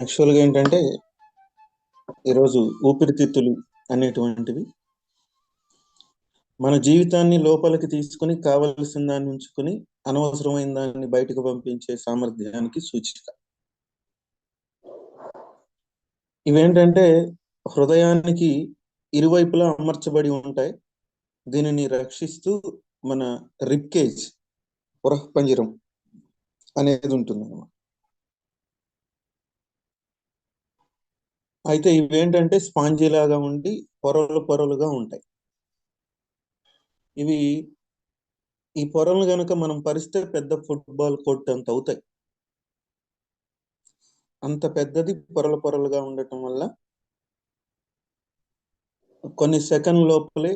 యాక్చువల్గా ఏంటంటే ఈరోజు ఊపిరితిత్తులు అనేటువంటివి మన జీవితాన్ని లోపలికి తీసుకుని కావలసిన దాన్ని ఉంచుకుని అనవసరమైన దాన్ని బయటకు పంపించే సామర్థ్యానికి సూచిక. ఇవేంటంటే హృదయానికి ఇరువైపులా అమర్చబడి ఉంటాయి. దీనిని రక్షిస్తూ మన రిప్కేజ్ పురఃపంజరం అనేది ఉంటుంది అన్నమాట అయితే ఇవేంటంటే స్పాంజీ లాగా ఉండి పొరలు పొరలుగా ఉంటాయి. ఇవి ఈ పొరలు గనక మనం పరిస్తే పెద్ద ఫుట్బాల్ కోర్ట్ అంత అవుతాయి. అంత పెద్దది పొరల పొరలుగా ఉండటం వల్ల కొన్ని సెకండ్ లోపలే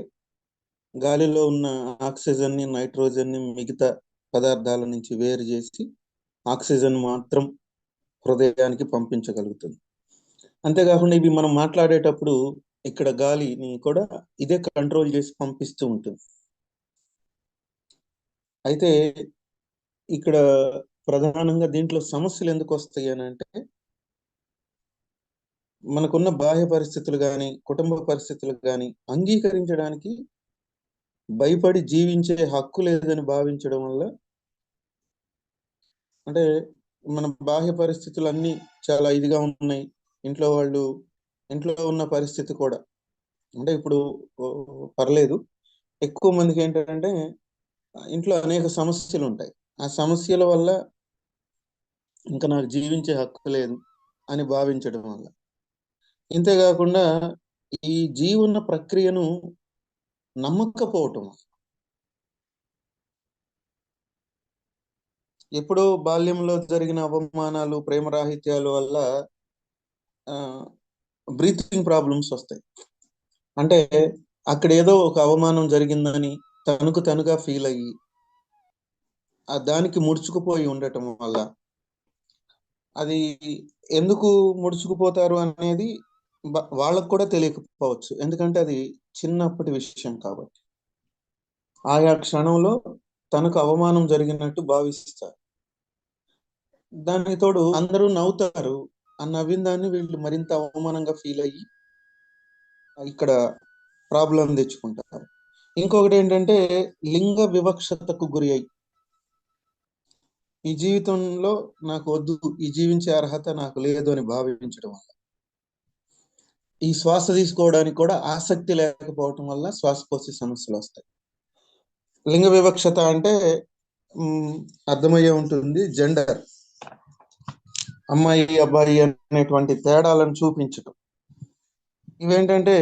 గాలిలో ఉన్న ఆక్సిజన్ని నైట్రోజన్ని మిగతా పదార్థాల నుంచి వేరు చేసి ఆక్సిజన్ మాత్రం హృదయానికి పంపించగలుగుతుంది. అంతేకాకుండా ఇవి మనం మాట్లాడేటప్పుడు ఇక్కడ గాలిని కూడా ఇదే కంట్రోల్ చేసి పంపిస్తూ ఉంటుంది. అయితే ఇక్కడ ప్రధానంగా దీంట్లో సమస్యలు ఎందుకు వస్తాయి అని అంటే మనకున్న బాహ్య పరిస్థితులు కానీ కుటుంబ పరిస్థితులు కానీ అంగీకరించడానికి భయపడి జీవించే హక్కు లేదని భావించడం వల్ల అంటే మన బాహ్య పరిస్థితులు అన్నీ చాలా ఇదిగా ఉన్నాయి. ఇంట్లో వాళ్ళు ఇంట్లో ఉన్న పరిస్థితి కూడా. అంటే ఇప్పుడు పర్లేదు. ఎక్కువ మందికి ఏంటంటే ఇంట్లో అనేక సమస్యలు ఉంటాయి. ఆ సమస్యల వల్ల ఇంకా నాకు జీవించే హక్కు లేదు అని భావించడం వల్ల. ఇంతేకాకుండా ఈ జీవన ప్రక్రియను నమ్మకపోవటం ఎప్పుడో బాల్యంలో జరిగిన అవమానాలు ప్రేమరాహిత్యాల వల్ల బ్రీతింగ్ ప్రాబ్లమ్స్ వస్తాయి. అంటే అక్కడ ఏదో ఒక అవమానం జరిగిందని తనకు తనుగా ఫీల్ అయ్యి ఆ దానికి ముడుచుకుపోయి ఉండటం వల్ల అది ఎందుకు ముడుచుకుపోతారు అనేది వాళ్ళకు కూడా తెలియకపోవచ్చు. ఎందుకంటే అది చిన్నప్పటి విషయం కాబట్టి. ఆయా క్షణంలో తనకు అవమానం జరిగినట్టు భావిస్తారు. దానికి తోడు అందరూ నవ్వుతారు. ఆ నవ్విన దాన్ని వీళ్ళు మరింత అవమానంగా ఫీల్ అయ్యి ఇక్కడ ప్రాబ్లం తెచ్చుకుంటారు. ఇంకొకటి ఏంటంటే లింగ వివక్షతకు గురి అయ్యి ఈ జీవితంలో నాకు వద్దు ఈ జీవించే అర్హత నాకు లేదు అని భావించడం వల్ల. ఈ శ్వాస తీసుకోవడానికి కూడా ఆసక్తి లేకపోవటం వల్ల శ్వాసకోశ సమస్యలు వస్తాయి. లింగ వివక్షత అంటే అర్థమయ్యే ఉంటుంది జెండర్. అమ్మాయి అబ్బాయి అనేటువంటి తేడాలను చూపించటం. ఇవేంటంటే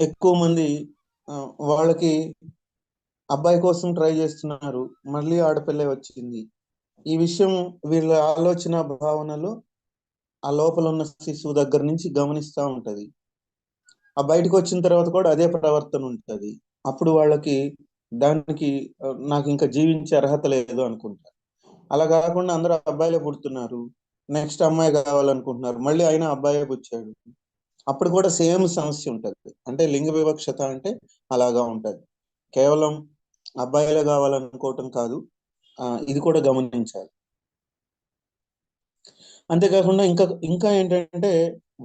ఎక్కువ మంది వాళ్ళకి అబ్బాయి కోసం ట్రై చేస్తున్నారు మళ్ళీ ఆడపిల్ల వచ్చింది. ఈ విషయం వీళ్ళ ఆలోచన భావనలు ఆ లోపల ఉన్న శిశువు దగ్గర నుంచి గమనిస్తూ ఉంటది. ఆ బయటకు వచ్చిన తర్వాత కూడా అదే ప్రవర్తన ఉంటుంది. అప్పుడు వాళ్ళకి దానికి నాకు ఇంకా జీవించే అర్హత లేదు అనుకుంటారు అలా కాకుండా అందరూ అబ్బాయిలే పుడుతున్నారు. నెక్స్ట్ అమ్మాయి కావాలనుకుంటున్నారు. మళ్ళీ అయినా అబ్బాయి వచ్చాడు అప్పుడు కూడా సేమ్ సమస్య ఉంటుంది. అంటే లింగ వివక్షత అంటే అలాగా ఉంటుంది. కేవలం అబ్బాయిలే కావాలనుకోవటం కాదు. ఇది కూడా గమనించాలి. అంతేకాకుండా ఇంకా ఇంకా ఏంటంటే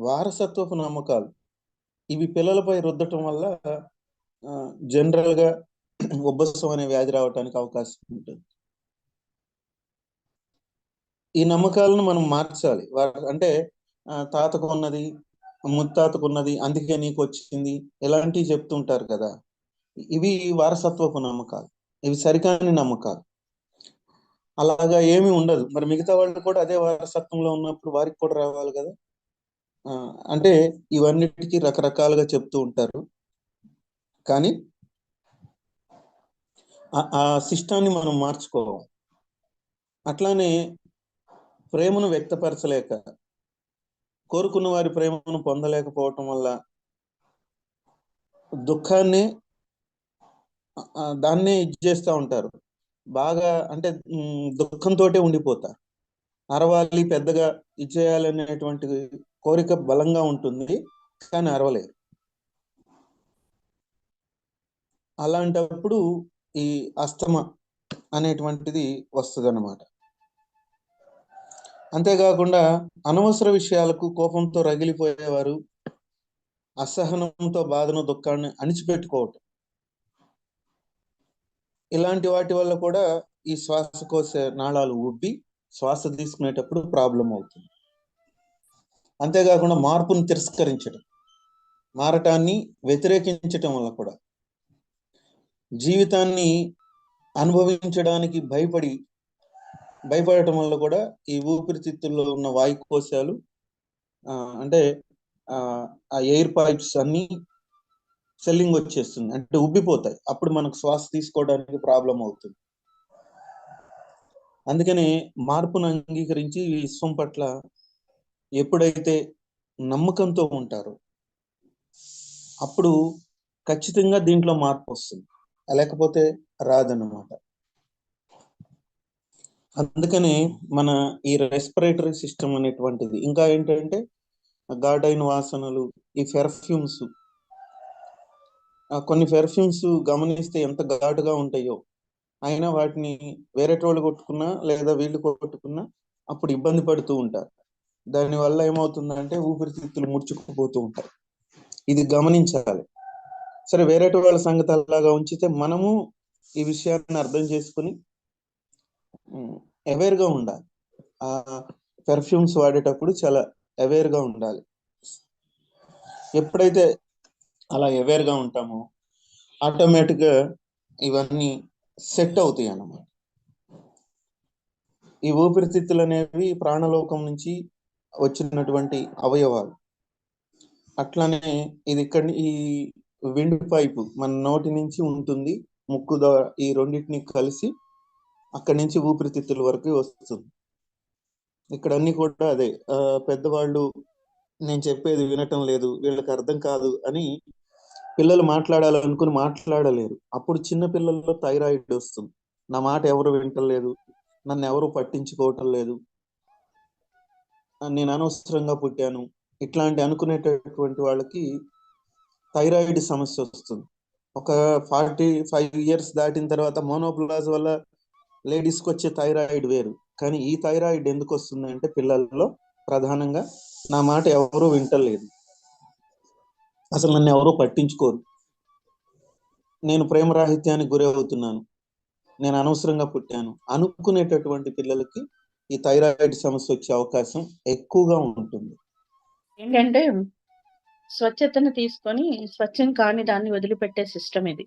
వారసత్వపు నమ్మకాలు. ఇవి పిల్లలపై రుద్దటం వల్ల జనరల్గా ఉబ్బసం అనే వ్యాధి రావడానికి అవకాశం ఉంటుంది. ఈ నమ్మకాలను మనం మార్చాలి. అంటే తాతకు ఉన్నది ముత్తాతకు ఉన్నది అందుకే నీకు వచ్చింది ఇలాంటివి చెప్తుంటారు కదా. ఇవి వారసత్వపు నమ్మకాలు. ఇవి సరికాని నమ్మకాలు. అలాగా ఏమి ఉండదు. మరి మిగతా వాళ్ళు కూడా అదే వారసత్వంలో ఉన్నప్పుడు వారికి కూడా రావాలి కదా. అంటే ఇవన్నిటికీ రకరకాలుగా చెప్తూ ఉంటారు. కానీ ఆ సిస్టాన్ని మనం మార్చుకోవాలి. అట్లానే ప్రేమను వ్యక్తపరచలేక కోరుకున్న వారి ప్రేమను పొందలేకపోవటం వల్ల దుఃఖాన్ని దాన్నే ఇది చేస్తూ ఉంటారు. బాగా అంటే దుఃఖంతో ఉండిపోతారు అరవాలి పెద్దగా ఇచ్చేయాలనేటువంటి కోరిక బలంగా ఉంటుంది కానీ అరవలేరు అలాంటప్పుడు ఈ అస్తమ అనేటువంటిది వస్తుంది అనమాట అంతేకాకుండా అనవసర విషయాలకు కోపంతో రగిలిపోయేవారు అసహనంతో బాధను దుఃఖాన్ని అణిచిపెట్టుకోవటం. ఇలాంటి వాటి వల్ల కూడా ఈ శ్వాసకోశ నాళాలు ఉబ్బి శ్వాస తీసుకునేటప్పుడు ప్రాబ్లం అవుతుంది. అంతేకాకుండా మార్పును తిరస్కరించడం మారటాన్ని వ్యతిరేకించటం వల్ల కూడా. జీవితాన్ని అనుభవించడానికి భయపడి భయపడటం వల్ల కూడా ఈ ఊపిరితిత్తుల్లో ఉన్న వాయు కోశాలు ఆ, అంటే ఆ ఎయిర్ పైప్స్ అన్ని సెల్లింగ్ వచ్చేస్తుంది. అంటే ఉబ్బిపోతాయి. అప్పుడు మనకు శ్వాస తీసుకోవడానికి ప్రాబ్లం అవుతుంది. అందుకని మార్పును అంగీకరించి ఈ విశ్వం పట్ల ఎప్పుడైతే నమ్మకంతో ఉంటారో అప్పుడు ఖచ్చితంగా దీంట్లో మార్పు వస్తుంది. లేకపోతే రాదన్నమాట. అందుకని మన ఈ రెస్పిరేటరీ సిస్టమ్ అనేటువంటిది ఇంకా ఏంటంటే గార్డైన్ వాసనలు ఈ పెర్ఫ్యూమ్స్ కొన్ని పెర్ఫ్యూమ్స్ గమనిస్తే ఎంత ఘాటుగా ఉంటాయో అయినా వాటిని వేరే వాళ్ళు కొట్టుకున్నా లేదా వీళ్ళు కొట్టుకున్నా అప్పుడు ఇబ్బంది పడుతూ ఉంటారు. దాని వల్ల ఏమవుతుందంటే ఊపిరితిత్తులు ముడుచుకుపోతూ ఉంటాయి. ఇది గమనించాలి. సరే వేరే వాళ్ళ సంగతి అలాగా ఉంచితే మనము ఈ విషయాన్ని అర్థం చేసుకుని అవేర్గా ఉండాలి. ఆ పెర్ఫ్యూమ్స్ వాడేటప్పుడు చాలా అవేర్గా ఉండాలి. ఎప్పుడైతే అలా అవేర్గా ఉంటామో ఆటోమేటిక్గా ఇవన్నీ సెట్ అవుతాయి అన్నమాట. ఈ ఊపిరితిత్తులు అనేవి ప్రాణలోకం నుంచి వచ్చినటువంటి అవయవాలు. అట్లానే ఇది ఇక్కడ ఈ విండ్ పైపు మన నోటి నుంచి ఉంటుంది ముక్కు ద్వారా ఈ రెండింటిని కలిసి అక్కడి నుంచి ఊపిరితిత్తుల వరకు వస్తుంది. ఇక్కడ అన్ని కూడా అదే పెద్దవాళ్ళు నేను చెప్పేది వినటం లేదు వీళ్ళకి అర్థం కాదు అని పిల్లలు మాట్లాడాలనుకుని మాట్లాడలేరు. అప్పుడు చిన్న పిల్లల్లో థైరాయిడ్ వస్తుంది. నా మాట ఎవరు వింటలేదు నన్ను ఎవరు పట్టించుకోవటం లేదు. నేను అనవసరంగా పుట్టాను. ఇట్లాంటి అనుకునేటటువంటి వాళ్ళకి థైరాయిడ్ సమస్య వస్తుంది. ఒక ఫార్టీ ఫైవ్ ఇయర్స్ దాటిన తర్వాత మోనోప్లాజ్ వల్ల లేడీస్కి వచ్చే థైరాయిడ్ వేరు. కానీ ఈ థైరాయిడ్ ఎందుకు వస్తుంది అంటే పిల్లల్లో ప్రధానంగా నా మాట ఎవరూ వింటలేదు. అసలు నన్ను ఎవరూ పట్టించుకోరు. నేను ప్రేమరాహిత్యానికి గురి అవుతున్నాను. నేను అనవసరంగా పుట్టాను. అనుకునేటటువంటి పిల్లలకి ఈ థైరాయిడ్ సమస్య వచ్చే అవకాశం ఎక్కువగా ఉంటుంది. ఏంటంటే స్వచ్ఛతను తీసుకొని స్వచ్ఛం కాని దాన్ని వదిలిపెట్టే సిస్టమ్ ఇది.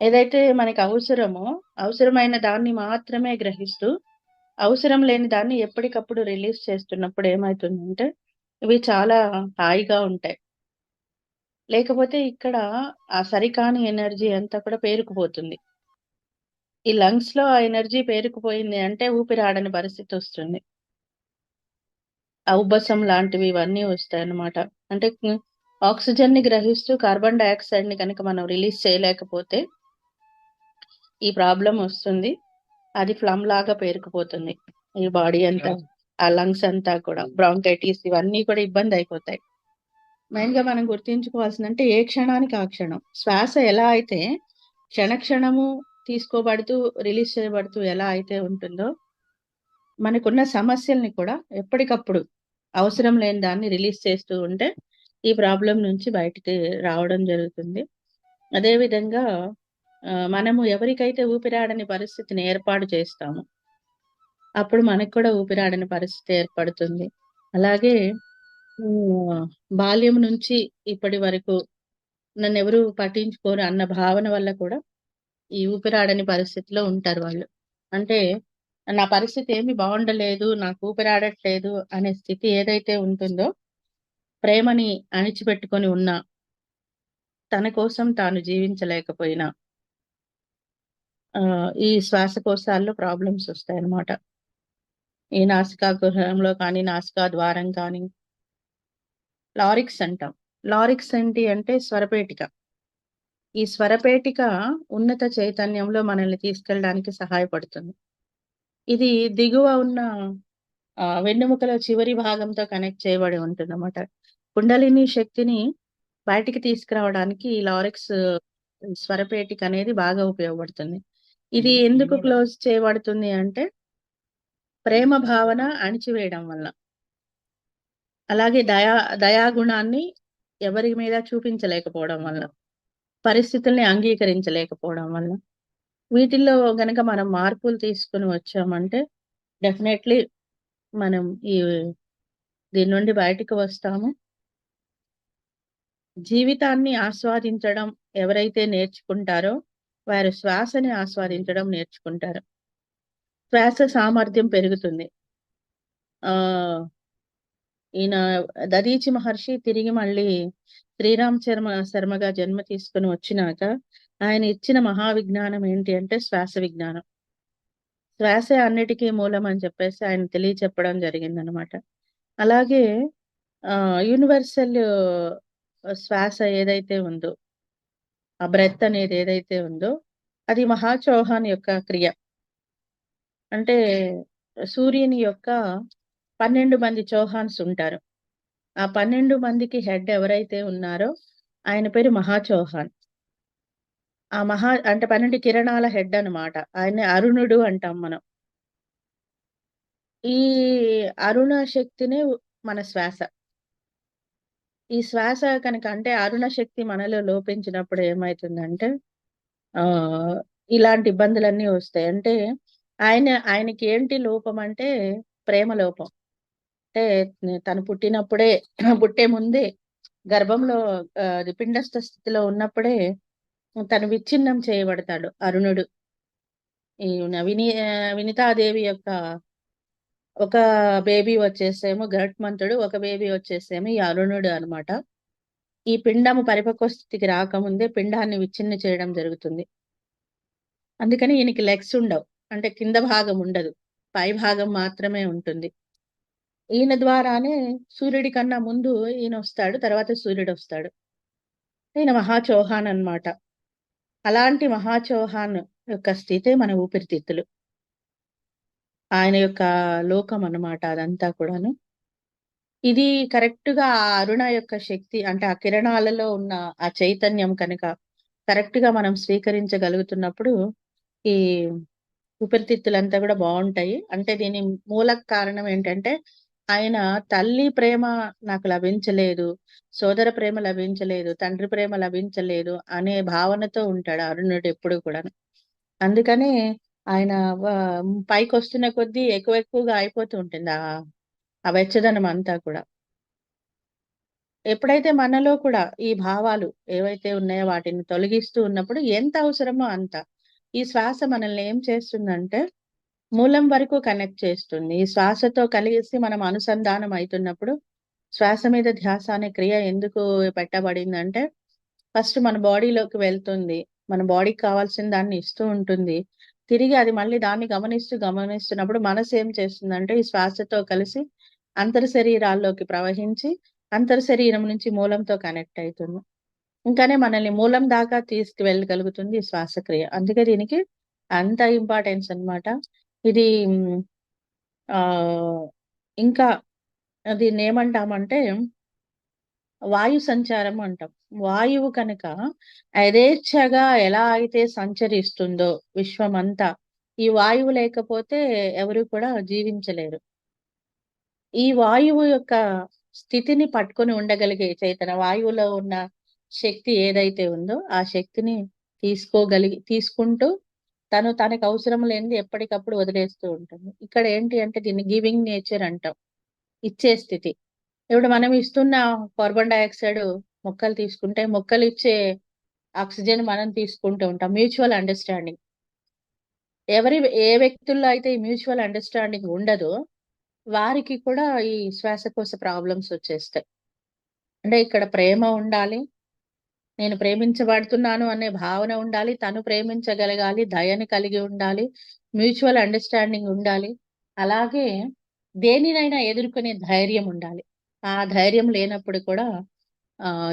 ఏదైతే మనకి అవసరమో అవసరమైన దాన్ని మాత్రమే గ్రహిస్తూ అవసరం లేని దాన్ని ఎప్పటికప్పుడు రిలీజ్ చేస్తున్నప్పుడు ఏమవుతుందంటే ఇవి చాలా హాయిగా ఉంటాయి. లేకపోతే ఇక్కడ ఆ సరికాని ఎనర్జీ అంతా కూడా పేరుకుపోతుంది. ఈ లంగ్స్లో ఆ ఎనర్జీ పేరుకుపోయింది అంటే ఊపిరాడని పరిస్థితి వస్తుంది. ఆ ఉబ్బసం లాంటివి ఇవన్నీ వస్తాయి అన్నమాట. అంటే ఆక్సిజన్ని గ్రహిస్తూ కార్బన్ డైఆక్సైడ్ని కనుక మనం రిలీజ్ చేయలేకపోతే ఈ ప్రాబ్లం వస్తుంది. అది ఫ్లమ్ లాగా పేరుకుపోతుంది. ఈ బాడీ అంతా ఆ లంగ్స్ అంతా కూడా బ్రాంకైటిస్ ఇవన్నీ కూడా ఇబ్బంది అయిపోతాయి. మెయిన్గా మనం గుర్తించుకోవాల్సింది అంటే ఏ క్షణానికి ఆ క్షణం. శ్వాస ఎలా అయితే క్షణ క్షణము తీసుకోబడుతూ రిలీజ్ చేయబడుతూ ఎలా అయితే ఉంటుందో మనకున్న సమస్యల్ని కూడా ఎప్పటికప్పుడు అవసరం లేని దాన్ని రిలీజ్ చేస్తూ ఉంటే ఈ ప్రాబ్లం నుంచి బయటికి రావడం జరుగుతుంది. అదే విధంగా ఆ, మనము ఎవరికైతే ఊపిరాడని పరిస్థితిని ఏర్పాటు చేస్తామో అప్పుడు మనకు కూడా ఊపిరాడని పరిస్థితి ఏర్పడుతుంది. అలాగే బాల్యం నుంచి ఇప్పటి వరకు నన్ను ఎవరు పట్టించుకోరు అన్న భావన వల్ల కూడా ఈ ఊపిరాడని పరిస్థితిలో ఉంటారు వాళ్ళు. అంటే నా పరిస్థితి ఏమి బాగుండలేదు నాకు ఊపిరాడట్లేదు అనే స్థితి ఏదైతే ఉంటుందో ప్రేమని అణిచిపెట్టుకొని ఉన్నా తన కోసం తాను జీవించలేకపోయినా ఈ శ్వాసకోశాల్లో ప్రాబ్లమ్స్ వస్తాయి అన్నమాట ఈ నాసికా గృహంలో కానీ నాసికా ద్వారం కానీ. లారిక్స్ అంటాం. లారిక్స్ ఏంటి అంటే స్వరపేటిక. ఈ స్వరపేటిక ఉన్నత చైతన్యంలో మనల్ని తీసుకెళ్ళడానికి సహాయపడుతుంది. ఇది దిగువ ఉన్న ఆ, వెన్నెముకల చివరి భాగంతో కనెక్ట్ చేయబడి ఉంటుంది అన్నమాట కుండలిని శక్తిని బయటికి తీసుకురావడానికి ఈ లారిక్స్ స్వరపేటిక అనేది బాగా ఉపయోగపడుతుంది. ఇది ఎందుకు క్లోజ్ చేయబడుతుంది అంటే ప్రేమ భావన అణిచివేయడం వల్ల. అలాగే దయా దయాగుణాన్ని ఎవరి మీద చూపించలేకపోవడం వల్ల. పరిస్థితుల్ని అంగీకరించలేకపోవడం వల్ల. వీటిల్లో గనక మనం మార్పులు తీసుకొని వచ్చామంటే డెఫినైట్‌లీ మనం ఈ దీని నుండి బయటికి వస్తాము. జీవితాన్ని ఆస్వాదించడం ఎవరైతే నేర్చుకుంటారో వారు శ్వాసని ఆస్వాదించడం నేర్చుకుంటారు. శ్వాస సామర్థ్యం పెరుగుతుంది. ఆ ఈయన దదీచి మహర్షి తిరిగి మళ్ళీ శ్రీరామ్ శర్మ శర్మగా జన్మ తీసుకొని వచ్చినాక ఆయన ఇచ్చిన మహావిజ్ఞానం ఏంటి అంటే శ్వాస విజ్ఞానం. శ్వాసే అన్నిటికీ మూలం అని చెప్పేసి ఆయన తెలియచెప్పడం జరిగిందనమాట. అలాగే ఆ యూనివర్సల్ శ్వాస ఏదైతే ఉందో, ఆ బ్రెత్ అనేది ఏదైతే ఉందో అది మహా చౌహాన్ యొక్క క్రియ. అంటే సూర్యుని యొక్క 12 మంది చౌహాన్స్ ఉంటారు. ఆ 12 మందికి హెడ్ ఎవరైతే ఉన్నారో ఆయన పేరు మహా చౌహాన్. ఆ మహా అంటే 12 కిరణాల హెడ్ అన్నమాట. ఆయన అరుణుడు అంటాం మనం. ఈ అరుణ శక్తినే మన శ్వాస. ఈ శ్వాస కనుక అంటే అరుణ శక్తి మనలో లోపించినప్పుడు ఏమవుతుందంటే ఆ ఇలాంటి ఇబ్బందులన్నీ వస్తాయి. అంటే ఆయన ఆయనకి ఏంటి లోపం అంటే ప్రేమ లోపం. అంటే తను పుట్టినప్పుడే పుట్టే ముందే గర్భంలో పిండస్థ స్థితిలో ఉన్నప్పుడే తను విచ్ఛిన్నం చేయబడతాడు అరుణుడు. ఈ విని వినితాదేవి యొక్క ఒక బేబీ వచ్చేసేమో గరుత్మంతుడు. ఒక బేబీ వచ్చేసేమో ఈ అరుణుడు అన్నమాట. ఈ పిండము పరిపక్వ స్థితికి రాకముందే పిండాన్ని విచ్ఛిన్న చేయడం జరుగుతుంది. అందుకని ఈయనకి లెగ్స్ ఉండవు. అంటే కింద భాగం ఉండదు. పై భాగం మాత్రమే ఉంటుంది. ఈయన ద్వారానే సూర్యుడి కన్నా ముందు ఈయన వస్తాడు తర్వాత సూర్యుడు వస్తాడు ఈయన మహా చౌహాన్ అన్నమాట. అలాంటి మహా చౌహాన్ యొక్క స్థితే మన ఊపిరితిత్తులు. ఆయన యొక్క లోకం అన్నమాట అదంతా కూడాను. ఇది కరెక్ట్‌గా ఆ అరుణ యొక్క శక్తి అంటే ఆ కిరణాలలో ఉన్న ఆ చైతన్యం కనుక కరెక్ట్‌గా మనం స్వీకరించగలుగుతున్నప్పుడు ఈ ఊపిరితిత్తులంతా కూడా బాగుంటాయి అంటే దీని మూల కారణం ఏంటంటే ఆయన తల్లి ప్రేమ నాకు లభించలేదు. సోదర ప్రేమ లభించలేదు. తండ్రి ప్రేమ లభించలేదు అనే భావనతో ఉంటాడు అరుణుడు ఎప్పుడు కూడాను. అందుకనే ఆయన వ పైకొస్తున్న కొద్దీ ఎక్కువ ఎక్కువగా అయిపోతూ ఉంటుంది. ఆ వెచ్చదనం అంతా కూడా. ఎప్పుడైతే మనలో కూడా ఈ భావాలు ఏవైతే ఉన్నాయో వాటిని తొలగిస్తూ ఉన్నప్పుడు ఎంత అవసరమో అంత. ఈ శ్వాస మనల్ని ఏం చేస్తుందంటే మూలం వరకు కనెక్ట్ చేస్తుంది. ఈ శ్వాసతో కలిసి మనం అనుసంధానం అయితున్నప్పుడు శ్వాస మీద ధ్యాస అనే క్రియ ఎందుకు పెట్టబడిందంటే ఫస్ట్ మన బాడీలోకి వెళ్తుంది. మన బాడీకి కావాల్సిన దాన్ని ఇస్తూ ఉంటుంది. తిరిగి అది మళ్ళీ దాన్ని గమనిస్తూ గమనిస్తున్నప్పుడు మనసు ఏం చేస్తుందంటే ఈ శ్వాసతో కలిసి అంతర శరీరాల్లోకి ప్రవహించి అంతర శరీరం నుంచి మూలంతో కనెక్ట్ అవుతుంది ఇంకానే మనల్ని మూలం దాకా తీసుకువెళ్ళగలుగుతుంది ఈ శ్వాసక్రియ. అందుకే దీనికి అంత ఇంపార్టెన్స్ అన్నమాట. ఇది ఆ ఇంకా దీన్ని ఏమంటామంటే వాయు సంచారం అంటాం. వాయువు కనుక యథేచ్ఛగా ఎలా అయితే సంచరిస్తుందో విశ్వమంతా, ఈ వాయువు లేకపోతే ఎవరు కూడా జీవించలేరు. ఈ వాయువు యొక్క స్థితిని పట్టుకొని ఉండగలిగే చైతన్య వాయువులో ఉన్న శక్తి ఏదైతే ఉందో ఆ శక్తిని తీసుకోగలిగి తీసుకుంటూ తను తనకు అవసరం లేనిది ఎప్పటికప్పుడు వదిలేస్తూ ఉంటుంది. ఇక్కడ ఏంటి అంటే దీన్ని గివింగ్ నేచర్ అంటాం. ఇచ్చే స్థితి. ఇప్పుడు మనం ఇస్తున్న కార్బన్ డైఆక్సైడ్ మొక్కలు తీసుకుంటే మొక్కలు ఇచ్చే ఆక్సిజన్ మనం తీసుకుంటూ ఉంటాం. Mutual understanding. ఎవరి ఏ వ్యక్తుల్లో అయితే ఈ మ్యూచువల్ అండర్‌స్టాండింగ్ ఉండదో వారికి కూడా ఈ శ్వాసకోశ ప్రాబ్లమ్స్ వచ్చేస్తాయి. అంటే ఇక్కడ ప్రేమ ఉండాలి. నేను ప్రేమించబడుతున్నాను అనే భావన ఉండాలి. తను ప్రేమించగలగాలి. దయని కలిగి ఉండాలి. మ్యూచువల్ అండర్‌స్టాండింగ్ ఉండాలి. అలాగే దేనినైనా ఎదుర్కొనే ధైర్యం ఉండాలి. ఆ ధైర్యం లేనప్పుడు కూడా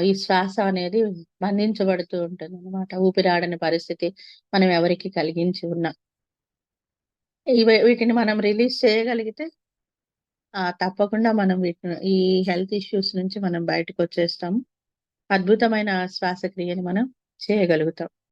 ఈ శ్వాస అనేది బంధించబడుతూ ఉంటుంది అనమాట ఊపిరాడని పరిస్థితి మనం ఎవరికి కలిగించి ఉన్నాం వీటిని మనం రిలీజ్ చేయగలిగితే ఆ! తప్పకుండా మనం వీటిని ఈ హెల్త్ ఇష్యూస్ నుంచి మనం బయటకు వచ్చేస్తాము అద్భుతమైన శ్వాసక్రియని మనం చేయగలుగుతాం.